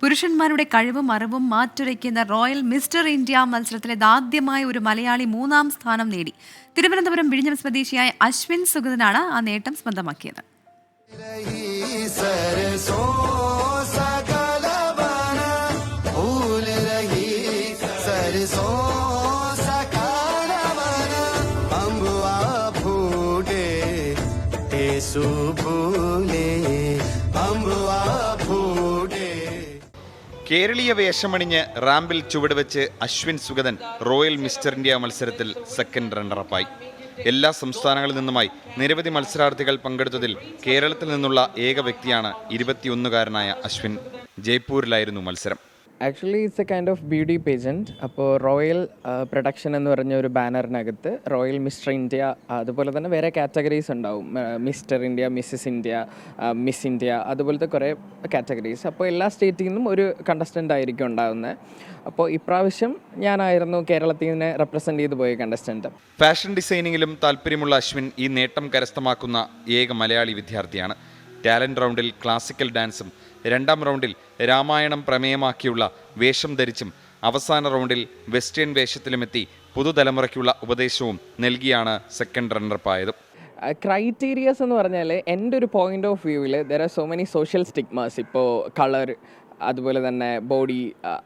പുരുഷന്മാരുടെ കഴിവും അറിവും മാറ്റുരയ്ക്കുന്ന റോയൽ മിസ്റ്റർ ഇന്ത്യ മത്സരത്തിലെ ആദ്യമായ ഒരു മലയാളി മൂന്നാം സ്ഥാനം നേടി. തിരുവനന്തപുരം വിഴിഞ്ഞം സ്വദേശിയായ അശ്വിൻ സുഗതനാണ് ആ നേട്ടം സ്വന്തമാക്കിയത്. रही കേരളീയ വേഷമണിഞ്ഞ് റാമ്പിൽ ചുവടുവെച്ച് Ashwin Sugathan royal mister India മത്സരത്തിൽ സെക്കൻഡ് റണ്ണറപ്പായി എല്ലാ സംസ്ഥാനങ്ങളിൽ നിന്നുമായി നിരവധി മത്സരാർത്ഥികൾ പങ്കെടുത്തതിൽ കേരളത്തിൽ നിന്നുള്ള ഏക വ്യക്തിയാണ് ഇരുപത്തിയൊന്നുകാരനായ അശ്വിൻ. ജയ്പൂരിലായിരുന്നു മത്സരം. Actually it's a kind of beauty pageant അപ്പോൾ റോയൽ പ്രൊഡക്ഷൻ എന്ന് പറഞ്ഞ ഒരു ബാനറിനകത്ത് റോയൽ മിസ്റ്റർ ഇന്ത്യ അതുപോലെ തന്നെ വേറെ കാറ്റഗറീസ് ഉണ്ടാവും. Mister India missus India miss India അതുപോലത്തെ കുറേ കാറ്റഗറീസ് അപ്പോൾ എല്ലാ സ്റ്റേറ്റിൽ നിന്നും ഒരു കണ്ടസ്റ്റന്റ് ആയിരിക്കും ഉണ്ടാകുന്നത് അപ്പോൾ ഇപ്രാവശ്യം ഞാനായിരുന്നു കേരളത്തിൽ നിന്ന് റെപ്രസെന്റ് ചെയ്ത് പോയ കണ്ടസ്റ്റന്റ് ഫാഷൻ ഡിസൈനിങ്ങിലും താല്പര്യമുള്ള അശ്വിൻ ഈ നേട്ടം കരസ്ഥമാക്കുന്ന ഏക മലയാളി വിദ്യാർത്ഥിയാണ്. ടാലന്റ് റൗണ്ടിൽ ക്ലാസിക്കൽ ഡാൻസും രണ്ടാം റൗണ്ടിൽ രാമായണം പ്രമേയമാക്കിയുള്ള വേഷം ധരിച്ചും അവസാന റൗണ്ടിൽ വെസ്റ്റേൺ വേഷത്തിലുമെത്തി പുതുതലമുറയ്ക്കുള്ള ഉപദേശവും നൽകിയാണ് സെക്കൻഡ് റണ്ണറപ്പായത് ക്രൈറ്റീരിയസ് എന്ന് പറഞ്ഞാൽ എന്റെ ഒരു പോയിന്റ് ഓഫ് വ്യൂവിൽ there are so many social stigmas ഇപ്പോൾ കളർ അതുപോലെ തന്നെ ബോഡി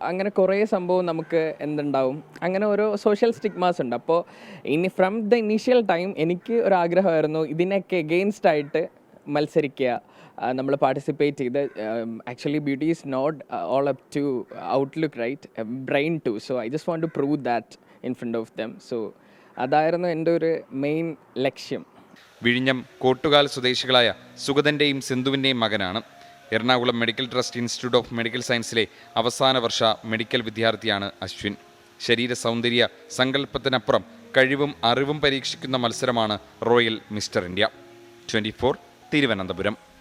അങ്ങനെ കുറേ സംഭവം നമുക്ക് എന്തുണ്ടാവും? അങ്ങനെ ഓരോ സോഷ്യൽ സ്റ്റിഗ്മാസ് ഉണ്ട്. അപ്പോൾ ഇനി ഫ്രം ദ ഇനീഷ്യൽ ടൈം എനിക്ക് ഒരു ആഗ്രഹമായിരുന്നു ഇതിനൊക്കെ എഗെയിൻസ്റ്റ് ആയിട്ട് മത്സരിക്കുക നമ്മൾ പാർട്ടിസിപ്പേറ്റ് ചെയ്ത് actually beauty is not all up to outlook right brain too so I just want to prove that in front of them so അതായിരുന്നു എന്റെ ഒരു മെയിൻ ലക്ഷ്യം. വിഴിഞ്ഞം കോട്ടുകാൽ സ്വദേശികളായ സുഗതന്റെയും സിന്ധുവിന്റെയും മകനാണ്. Ernakulam medical trust institute of medical സയൻസിലെ അവസാന വർഷ മെഡിക്കൽ വിദ്യാർത്ഥിയാണ് അശ്വിൻ. ശരീര സൗന്ദര്യ സങ്കല്പത്തിനപ്പുറം കഴിവും അറിവും പരീക്ഷിക്കുന്ന മത്സരമാണ് royal mister India. Twenty Thiruvananthapuram.